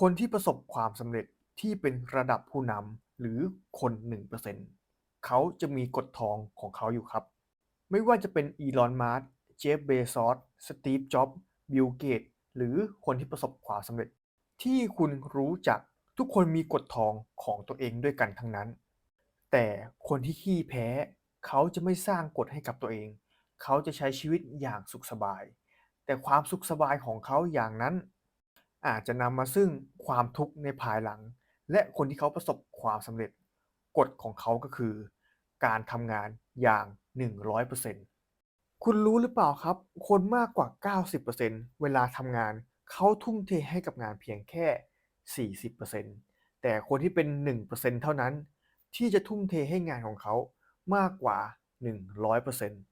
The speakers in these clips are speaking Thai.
คนที่ประสบความสำเร็จที่เป็นระดับผู้นำหรือคน 1%เขาจะมีกฎทองของเขาอยู่ครับ ไม่ว่าจะเป็นอีลอนมัสก์เจฟ เบซอส สตีฟ จ็อบส์บิล เกต หรือคนที่ประสบความสำเร็จ ที่คุณรู้จักทุกคนมีกฎทองของตัวเองด้วยกันทั้งนั้น แต่คนที่ขี้แพ้ เขาจะไม่สร้างกฎให้กับตัวเอง เขาจะใช้ชีวิตอย่างสุขสบาย แต่ความสุขสบายของเขาอย่างนั้น อาจจะนำมาซึ่งความทุกข์ในภายหลัง และคนที่เขาประสบความสำเร็จกฎของเขาก็คือ การทำงานอย่าง 100%คุณรู้หรือเปล่าครับ คนมากกว่า 90%เวลาทำงานเขาทุ่มเทให้กับงานเพียงแค่ 40%แต่คนที่เป็น 1%เท่านั้น ที่จะทุ่มเทให้งานของเขามากกว่า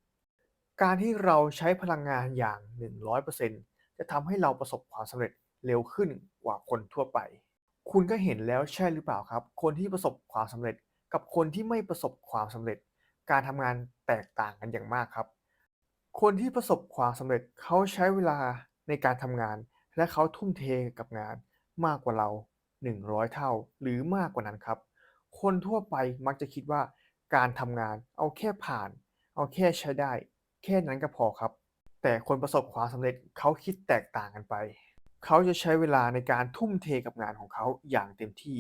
100%การที่เราใช้พลังงานอย่าง 100%จะทำให้เราประสบความสำเร็จ เร็วขึ้นกว่าคนทั่วไป คุณก็เห็นแล้วใช่หรือเปล่าครับ คนที่ประสบความสำเร็จกับคนที่ไม่ประสบความสำเร็จ การทำงานแตกต่างกันอย่างมากครับ คนที่ประสบความสำเร็จเขาใช้เวลาในการทำงาน และเขาทุ่มเทกับงานมากกว่าเรา 100 เท่าหรือมากกว่านั้นครับ คนทั่วไปมักจะคิดว่าการทำงานเอาแค่ผ่าน เอาแค่ใช้ได้ แค่นั้นก็พอครับ แต่คนประสบความสำเร็จเขาคิดแตกต่างกันไป เขาจะใช้เวลาในการทุ่มเทกับงานของเขาอย่างเต็มที่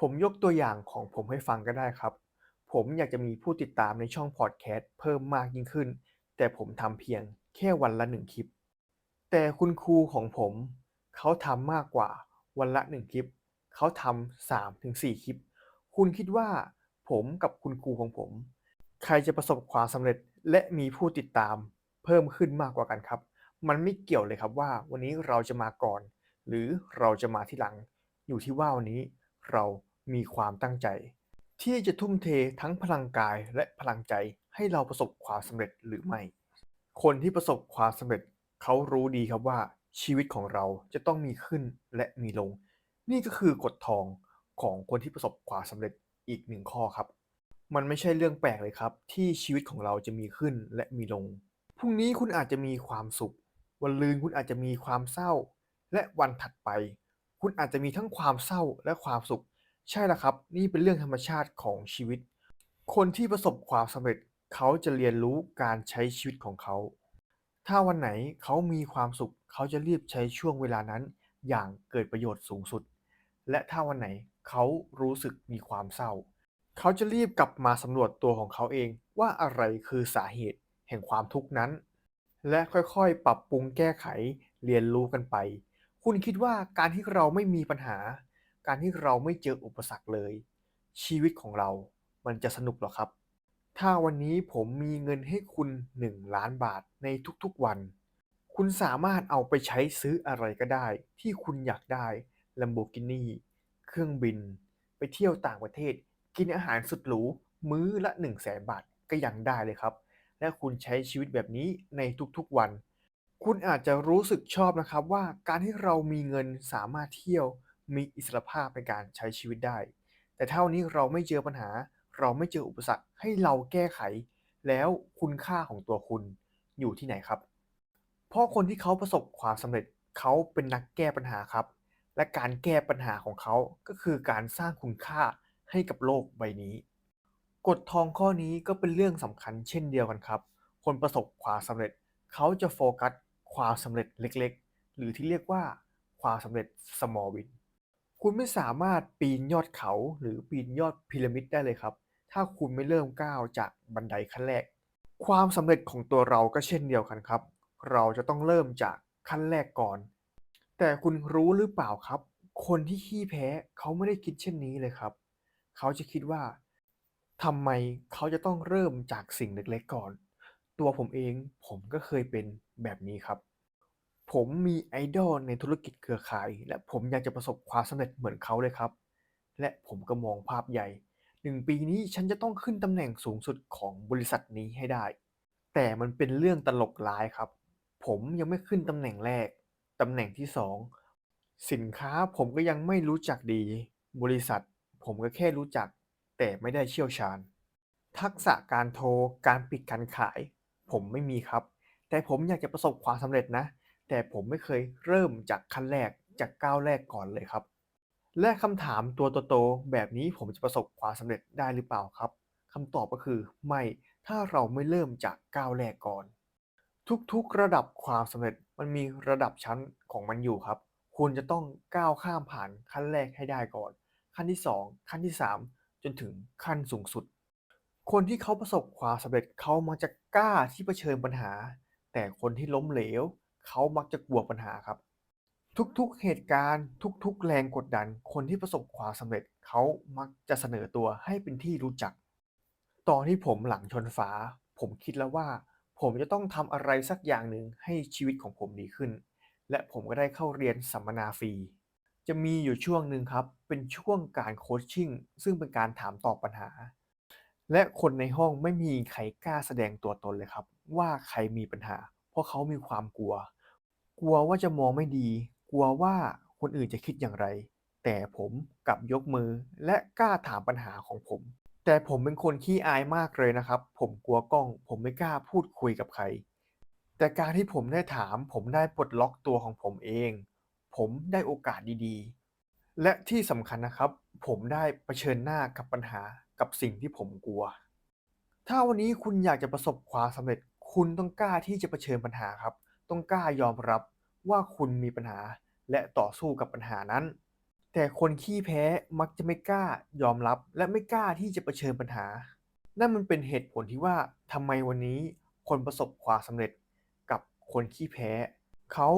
ผมยกตัวอย่างของผมให้ฟังก็ได้ครับ ผมอยากจะมีผู้ติดตามในช่องพอดแคสต์เพิ่มมากยิ่งขึ้น แต่ผมทำเพียงแค่วันละหนึ่งคลิป แต่คุณครูของผม เขาทำมากกว่าวันละหนึ่งคลิป เขาทำสามถึงสี่คลิป คุณคิดว่า ผมกับคุณครูของผม ใครจะประสบความสำเร็จและมีผู้ติดตามเพิ่มขึ้นมากกว่ากันครับ มันไม่เกี่ยวเลยครับว่า วันนี้เราจะมาก่อน หรือเราจะมาที่หลัง อยู่ที่ว่าวันนี้เรามีความตั้งใจ ที่จะทุ่มเททั้งพลังกายและพลังใจให้เราประสบความสำเร็จหรือไม่ คนที่ประสบความสำเร็จเขารู้ดีครับว่าชีวิตของเราจะต้องมีขึ้นและมีลง นี่ก็คือกฎทองของคนที่ประสบความสำเร็จอีกหนึ่งข้อครับ มันไม่ใช่เรื่องแปลกเลยครับ ที่ชีวิตของเราจะมีขึ้นและมีลงพรุ่งนี้คุณอาจจะมีความสุข วันลืนคุณอาจจะมีความเศร้า และวันถัดไป คุณอาจจะมีทั้งความเศร้าและความสุข ใช่แล้วครับ นี่เป็นเรื่องธรรมชาติของชีวิต คนที่ประสบความสำเร็จเขาจะเรียนรู้การใช้ชีวิตของเขา ถ้าวันไหนเขามีความสุข เขาจะรีบใช้ช่วงเวลานั้น อย่างเกิดประโยชน์สูงสุด และถ้าวันไหนเขารู้สึกมีความเศร้า เขาจะรีบกลับมาสำรวจตัวของเขาเองว่าอะไรคือสาเหตุแห่งความทุกข์นั้น และค่อยๆ ปรับปรุงแก้ไขเรียนรู้กันไป คุณคิดว่าการที่เราไม่มีปัญหา การที่เราไม่เจออุปสรรคเลย ชีวิตของเรามันจะสนุกหรอครับ ถ้าวันนี้ผมมีเงินให้คุณ 1 ล้านบาทในทุกๆวัน คุณสามารถเอาไปใช้ซื้ออะไรก็ได้ ที่คุณอยากได้ Lamborghini เครื่องบิน ไปเที่ยวต่างประเทศ กินอาหารสุดหรูมื้อละ 1 0 0 0 0แสนบาทก็ยังได้เลยครับ และคุณใช้ชีวิตแบบนี้ในทุกๆวัน คุณอาจจะรู้สึกชอบนะครับว่าการที่เรามีเงินสามารถเที่ยว มีอิสรภาพในการใช้ชีวิตได้ แต่เท่านี้เราไม่เจอปัญหา เราไม่เจออุปสรรคให้เราแก้ไข แล้วคุณค่าของตัวคุณอยู่ที่ไหนครับ เพราะคนที่เขาประสบความสำเร็จเขาเป็นนักแก้ปัญหาครับ และการแก้ปัญหาของเขาก็คือการสร้างคุณค่าให้กับโลกใบนี้ กฎทองข้อนี้ก็เป็นเรื่องสำคัญเช่นเดียวกันครับ คนประสบความสำเร็จเขาจะโฟกัสความสำเร็จเล็กๆ หรือที่เรียกว่าความสำเร็จ small win คุณไม่สามารถปีนยอดเขาหรือปีนยอดพีระมิดได้เลยครับ ถ้าคุณไม่เริ่มก้าวจากบันไดขั้นแรก ความสำเร็จของตัวเราก็เช่นเดียวกันครับ เราจะต้องเริ่มจากขั้นแรกก่อน แต่คุณรู้หรือเปล่าครับ คนที่ขี้แพ้เขาไม่ได้คิดเช่นนี้เลยครับ เขาจะคิดว่า ทำไมเขาจะต้องเริ่มจากสิ่งเล็กๆก่อน ตัวผมเองผมก็เคยเป็นแบบนี้ครับ ผมมีไอดอลในธุรกิจเครือข่าย และผมอยากจะประสบความสำเร็จเหมือนเขาเลยครับ และผมก็มองภาพใหญ่หนึ่งปีนี้ฉันจะต้องขึ้นตำแหน่งสูงสุดของบริษัทนี้ให้ได้ แต่มันเป็นเรื่องตลกร้ายครับ ผมยังไม่ขึ้นตำแหน่งแรกตำแหน่งที่สองสินค้าผมก็ยังไม่รู้จักดี บริษัท ผมก็แค่รู้จัก แต่ไม่ได้เชี่ยวชาญ ทักษะการโทร การปิดการขาย ผมไม่มีครับ แต่ผมอยากจะประสบความสำเร็จนะ แต่ผมไม่เคยเริ่มจากขั้นแรกจากก้าวแรกก่อนเลยครับ และคำถามตัวโตๆแบบนี้ผมจะประสบความสำเร็จได้หรือเปล่าครับคำตอบก็คือไม่ถ้าเราไม่เริ่มจากก้าวแรกก่อน ทุกๆระดับความสำเร็จมันมีระดับชั้นของมันอยู่ครับ คุณจะต้องก้าวข้ามผ่านขั้นแรกให้ได้ก่อน ขั้นที่ 2 ขั้นที่ 3 นถึงขั้นสูงสุด คนที่เขาประสบความสำเร็จเขามักจะกล้าที่เผชิญปัญหา แต่คนที่ล้มเหลว เขามักจะกลัวปัญหาครับ ทุกๆเหตุการณ์ ทุกๆ แรงกดดัน คนที่ประสบความสำเร็จเขามักจะเสนอตัวให้เป็นที่รู้จัก ตอนที่ผมหลังชนฝา ผมคิดแล้วว่า ผมจะต้องทำอะไรสักอย่างหนึ่งให้ชีวิตของผมดีขึ้น และผมก็ได้เข้าเรียนสัมมนาฟรี จะมีอยู่ช่วงหนึ่งครับ เป็นช่วงการโคชชิ่งซึ่งเป็นการถามตอบปัญหา และคนในห้องไม่มีใครกล้าแสดงตัวตนเลยครับ ว่าใครมีปัญหา เพราะเขามีความกลัว กลัวว่าจะมองไม่ดี กลัวว่าคนอื่นจะคิดอย่างไร แต่ผมกลับยกมือและกล้าถามปัญหาของผม แต่ผมเป็นคนขี้อายมากเลยนะครับ ผมกลัวกล้อง ผมไม่กล้าพูดคุยกับใคร แต่การที่ผมได้ถามผมได้ปลดล็อกตัวของผมเอง ผมได้โอกาสดีๆ และที่สำคัญนะครับ ผมได้เผชิญหน้ากับปัญหากับสิ่งที่ผมกลัว ถ้าวันนี้คุณอยากจะประสบความสำเร็จ คุณต้องกล้าที่จะเผชิญปัญหาครับ ต้องกล้ายอมรับว่าคุณมีปัญหาและต่อสู้กับปัญหานั้น แต่คนขี้แพ้มักจะไม่กล้ายอมรับ และไม่กล้าที่จะเผชิญปัญหา นั่นมันเป็นเหตุผลที่ว่าทำไมวันนี้คนประสบความสำเร็จกับคนขี้แพ้ เขา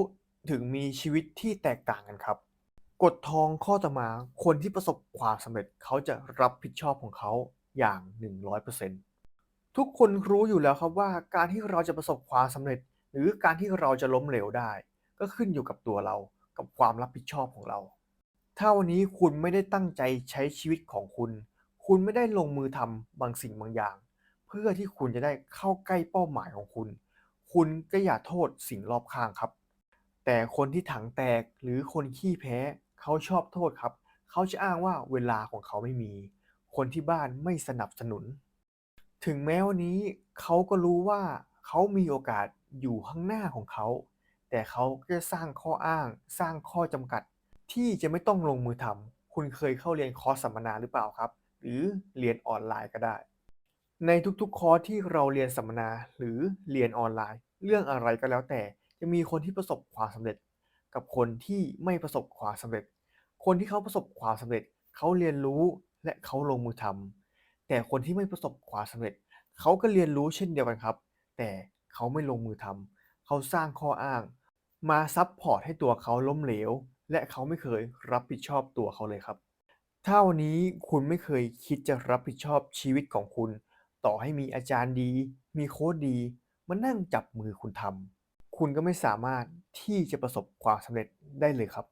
ถึงมีชีวิตที่แตกต่างกันครับ กฎทองข้อต่อมาคนที่ประสบความสำเร็จเขาจะรับผิดชอบของเขาอย่าง 100%ทุกคนรู้อยู่แล้วครับว่าการที่เราจะประสบความสำเร็จ หรือการที่เราจะล้มเหลวได้ ก็ขึ้นอยู่กับตัวเรากับความรับผิดชอบของเรา ถ้าวันนี้คุณไม่ได้ตั้งใจใช้ชีวิตของคุณ คุณไม่ได้ลงมือทำบางสิ่งบางอย่าง เพื่อที่คุณจะได้เข้าใกล้เป้าหมายของคุณ คุณก็อย่าโทษสิ่งรอบข้างครับ แต่คนที่ถังแตกหรือคนขี้แพ้เขาชอบโทษครับ เขาจะอ้างว่าเวลาของเขาไม่มี คนที่บ้านไม่สนับสนุน ถึงแม้วันนี้เขาก็รู้ว่าเขามีโอกาสอยู่ข้างหน้าของเขา แต่เขาก็จะสร้างข้ออ้าง สร้างข้อจำกัด ที่จะไม่ต้องลงมือทำคุณเคยเข้าเรียนคอร์สสัมมนาหรือเปล่าครับ หรือเรียนออนไลน์ก็ได้ ในทุกๆคอร์สที่เราเรียนสัมมนาหรือเรียนออนไลน์ เรื่องอะไรก็แล้วแต่ จะมีคนที่ประสบความสำเร็จ กับคนที่ไม่ประสบความสำเร็จ คนที่เขาประสบความสำเร็จเขาเรียนรู้และเขาลงมือทำแต่คนที่ไม่ประสบความสำเร็จเขาก็เรียนรู้เช่นเดียวกันครับ แต่เขาไม่ลงมือทำเขาสร้างข้ออ้าง มาซับพอร์ตให้ตัวเขาล้มเหลว และเขาไม่เคยรับผิดชอบตัวเขาเลยครับ ถ้าวันนี้คุณไม่เคยคิดจะรับผิดชอบชีวิตของคุณ ต่อให้มีอาจารย์ดี มีโค้ดดี มานั่งจับมือคุณทำ คุณก็ไม่สามารถที่จะประสบความสำเร็จได้เลยครับ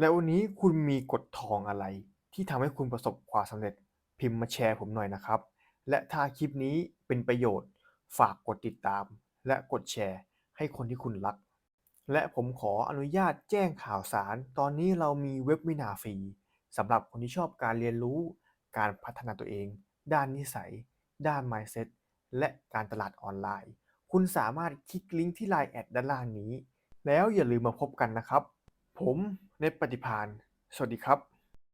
แล้ววันนี้คุณมีกฎทองอะไร ที่ทำให้คุณประสบความสำเร็จพิมพ์มาแชร์ผมหน่อยนะครับ และถ้าคลิปนี้เป็นประโยชน์ฝากกดติดตาม และกดแชร์ ให้คนที่คุณรัก และผมขออนุญาตแจ้งข่าวสาร ตอนนี้เรามีเว็บวินาฟรีสำหรับคนที่ชอบการเรียนรู้ การพัฒนาตัวเอง ด้านนิสัย ด้าน mindset และการตลาดออนไลน์ คุณสามารถคลิกลิงก์ที่ไลน์แอดด้านล่างนี้ แล้วอย่าลืมมาพบกันนะครับ ผมเนปปฏิพาน สวัสดีครับ